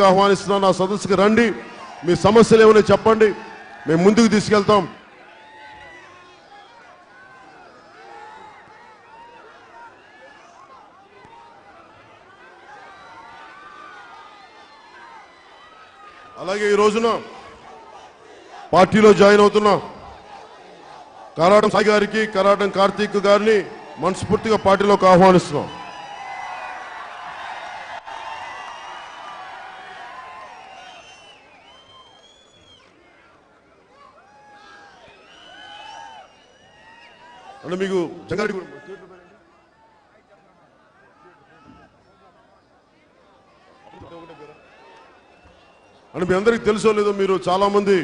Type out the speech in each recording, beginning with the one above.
ఆహ్వానిస్తున్నాను నా సదస్సుకి రండి. మీ సమస్యలు ఏమైనా చెప్పండి. మేము ముందుకు తీసుకెళ్తాం. అలాగే ఈ రోజున పార్టీలో జాయిన్ అవుతున్నా కరాటం సాయి గారికి కరాటం కార్తీక్ గారిని మనస్ఫూర్తిగా పార్టీలోకి ఆహ్వానిస్తున్నాం. అంటే మీకు జంగారెడ్డి కూడా- అంటే మీ అందరికి తెలుసో లేదో మీరు చాలా మంది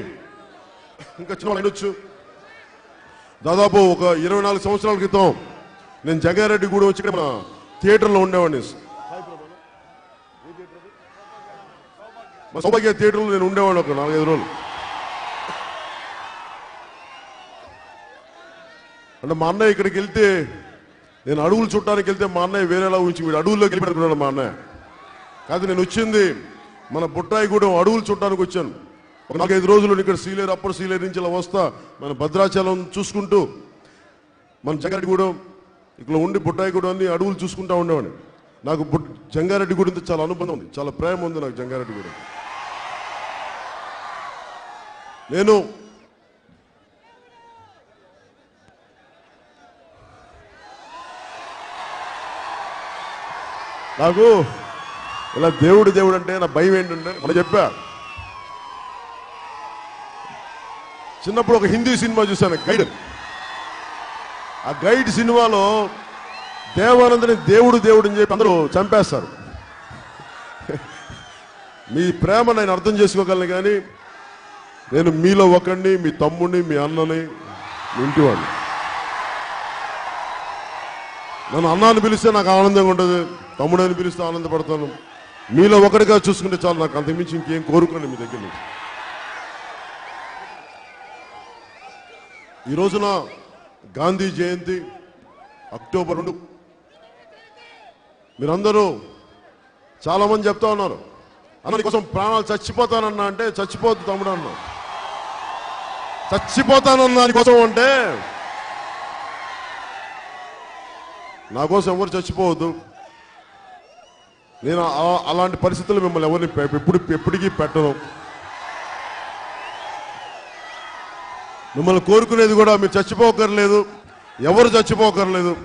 ఇంకా చిన్న వాళ్ళు దాదాపు ఒక ఇరవై నాలుగు సంవత్సరాల క్రితం నేను జంగారెడ్డి కూడా వచ్చి ఇక్కడ థియేటర్లో ఉండేవాడిని. మా సౌభాగ్య థియేటర్లో నేను ఉండేవాడిని ఒక నాలుగైదు రోజులు. అంటే మా అన్నయ్య ఇక్కడికి వెళ్తే నేను అడవులు చుట్టానికి వెళ్తే మా అన్నయ్య వేరేలా ఊహించి వీడు అడవుల్లోకి వెళ్ళి మా అన్నయ్య. కాదు నేను వచ్చింది మన బుట్టాయిగూడెం అడవులు చుట్టానికి వచ్చాను. ఒక నాలుగైదు రోజులు ఇక్కడ సీలేరు అప్పర్ సీలేరు నుంచి ఇలా వస్తా మన భద్రాచలం చూసుకుంటూ మన జంగారెడ్డిగూడెం ఇక్కడ ఉండి బుట్టాయిగూడెం అన్ని అడవులు చూసుకుంటా ఉండేవాడిని. నాకు బుట్ గుడి చాలా అనుబంధం ఉంది చాలా ప్రేమ ఉంది నాకు జంగారెడ్డి జంగారెడ్డిగూడెం నేను నాకు ఇలా దేవుడు దేవుడు అంటే నా భయం ఏంటంటే మనం చెప్పా. చిన్నప్పుడు ఒక హిందీ సినిమా చూశాను గైడ్. ఆ గైడ్ సినిమాలో దేవానందని దేవుడు దేవుడు అని చెప్పి అందరూ చంపేస్తారు. మీ ప్రేమ నేను అర్థం చేసుకోగలను కానీ నేను మీలో ఒకడిని మీ తమ్ముడిని మీ అన్నని మీ ఇంటివాడిని నన్ను అన్నాన్ని పిలిస్తే నాకు ఆనందంగా ఉంటుంది తమ్ముడని పిలిస్తే ఆనందపడతాను. మీలో ఒకటిగా చూసుకుంటే చాలు నాకు అంతకుమించి ఇంకేం కోరుకోండి మీ దగ్గర నుంచి. ఈ రోజున గాంధీ జయంతి అక్టోబర్ రెండు. మీరందరూ చాలామంది చెప్తా ఉన్నారు అన్న కోసం ప్రాణాలు చచ్చిపోతానన్నా అంటే చచ్చిపోద్దు తమ్ముడు అన్నా. చచ్చిపోతానన్నా దానికోసం అంటే నా కోసం ఎవరు చచ్చిపోవద్దు. నేను అలాంటి పరిస్థితులు మిమ్మల్ని ఎవరిని ఎప్పుడు ఎప్పటికీ పెట్టను. మిమ్మల్ని కోరుకునేది కూడా మీరు చచ్చిపోకర్లేదు. ఎవరు చచ్చిపోకర్లేదు.